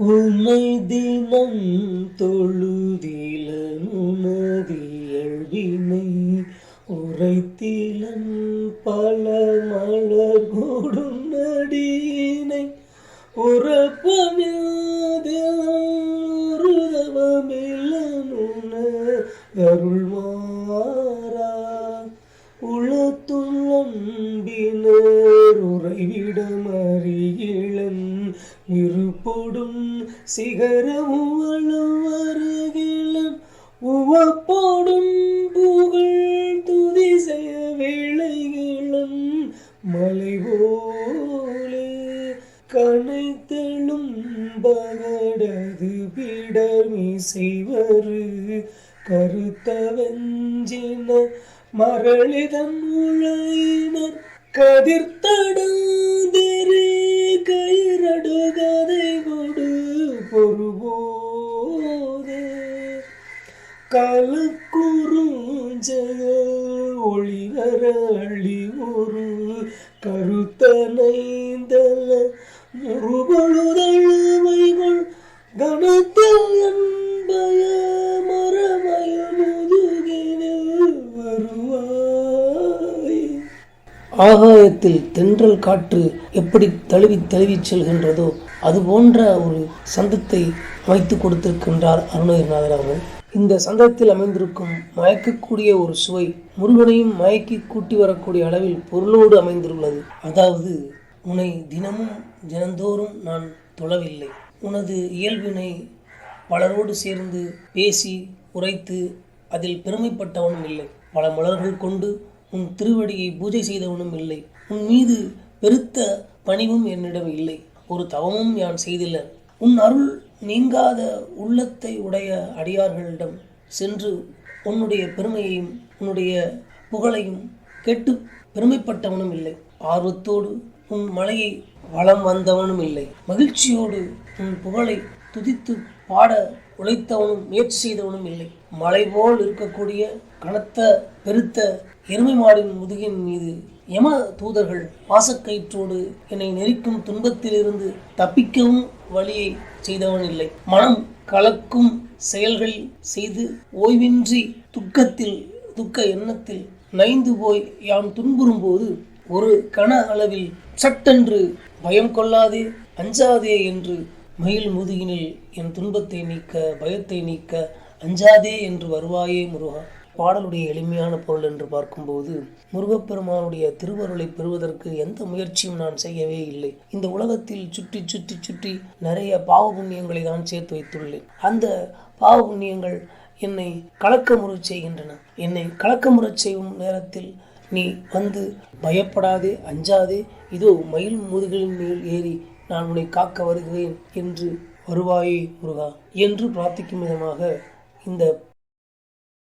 உன்னை தினம் தொழுதில நுணதியழ்வினை உரைத்திலன் பல மலர் கொடும் நடியினை உறப்பமில்லுன அருள்மாறா உளத்துள்ளம்பினர் உறைவிடமறியிழன் இருப்போடும் சிகரமும் வருகிலன் உவப்போடும் புகழ் துதி செய்ய வேளைகளும் மலை போலே கனைத்தெழும் பகடது பிடமி செய்வரு கருத்த வெஞ்சின மரளிதன் உழையினர் கதிர்த்தடும் கலக்குறுஞ்செய ஒளிவர அழி ஒரு கருத்தனைந்தல முறுபொழுதழுவைகள் கணத்தில் என்பய மரமய முதுகினில் வருவாய். ஆகாயத்தில் தென்றல் காற்று எப்படி தழுவி தழுவி செல்கின்றதோ அது போன்ற ஒரு சந்தத்தை அமைத்து கொடுத்திருக்கின்றார் அருணகிரிநாதர் அவர்கள். இந்த சந்தத்தில் அமைந்திருக்கும் மயக்கக்கூடிய ஒரு சுவை முருகனையும் மயக்கி கூட்டி வரக்கூடிய அளவில் பொருளோடு அமைந்துள்ளது அதாவது உன்னை தினமும் தினந்தோறும் நான் தொழவில்லை. உனது இயல்பினை பலரோடு சேர்ந்து பேசி உரைத்து அதில் பெருமைப்பட்டவனும் இல்லை. பல மலர்கள் கொண்டு உன் திருவடியை பூஜை செய்தவனும் இல்லை. உன் மீது பெருத்த பணிவும் என்னிடம் இல்லை. ஒரு தவமும் யான் செய்தில்லை. உன் அருள் நீங்காத உள்ளத்தை உடைய அடியார்களிடம் சென்று உன்னுடைய பெருமையையும் உன்னுடைய புகழையும் கெட்டு பெருமைப்பட்டவனும் இல்லை. ஆர்வத்தோடு உன் மலையை வளம் வந்தவனும் இல்லை. மகிழ்ச்சியோடு உன் புகழை துதித்து பாட உழைத்தவனும் முயற்சி செய்தவனும் இல்லை. மலை போல் இருக்கக்கூடிய கனத்த பெருத்த எருமை மாடின் முதுகின் மீது யம தூதர்கள் பாசக்கயிற்றோடு என்னை நெரிக்கும் துன்பத்திலிருந்து தப்பிக்கவும் வழியை செய்தவன் இல்லை மனம் கலக்கும் செயல்கள் செய்து ஓய்வின்றி துக்கத்தில் துக்க எண்ணத்தில் நைந்து போய் யாம் துன்புறும் போது ஒரு கன அளவில் சட்டென்று பயம் கொள்ளாதே அஞ்சாதே என்று மயில் முதுகினில் என் துன்பத்தை நீக்க பயத்தை நீக்க அஞ்சாதே என்று வருவாயே முருகா. பாடலுடைய எளிமையான பொருள் என்று பார்க்கும்போது முருகப்பெருமானுடைய திருவருளை பெறுவதற்கு எந்த முயற்சியும் நான் செய்யவே இல்லை. இந்த உலகத்தில் சுற்றி சுற்றி சுற்றி நிறைய பாவ புண்ணியங்களை தான் சேர்த்து வைத்துள்ளேன். அந்த பாவ புண்ணியங்கள் என்னை கலக்கமுறச் செய்கின்றன. என்னை கலக்கமுறச் செய்யும் நேரத்தில் நீ வந்து பயப்படாதே அஞ்சாதே இதோ மயில் முதுகின் மேல் ஏறி நான் உன்னை காக்க வருகிறேன் என்று வருவாயே முருகா என்று பிரார்த்திக்கும் விதமாக இந்த